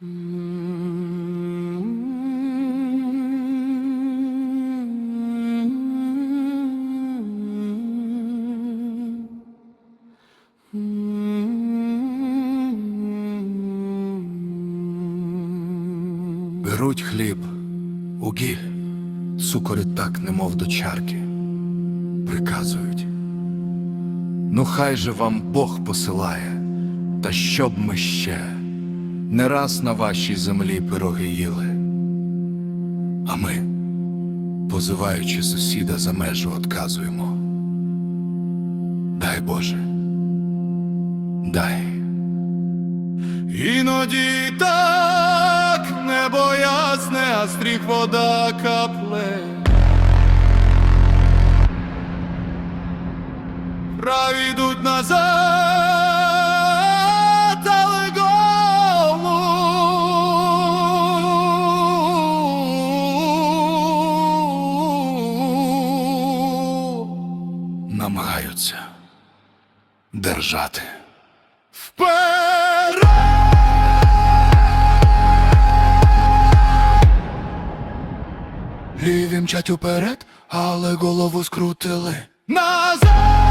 Беруть хліб, угі, цукори так, немов до чарки, приказують. Ну, хай же вам Бог посилає, та щоб ми ще не раз на вашій землі пироги їли. А ми, позиваючи сусіда за межу, отказуємо. Дай Боже, дай. Іноді так небо ясне, а стріх вода капле. Праві йдуть назад, намагаються держати. Вперед! Ліві мчать уперед, але голову скрутили. Назад!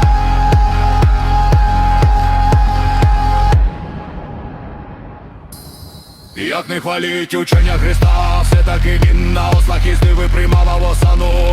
Як не хваліть учення Христа, все-таки він на ослах їздив і приймав осану. О,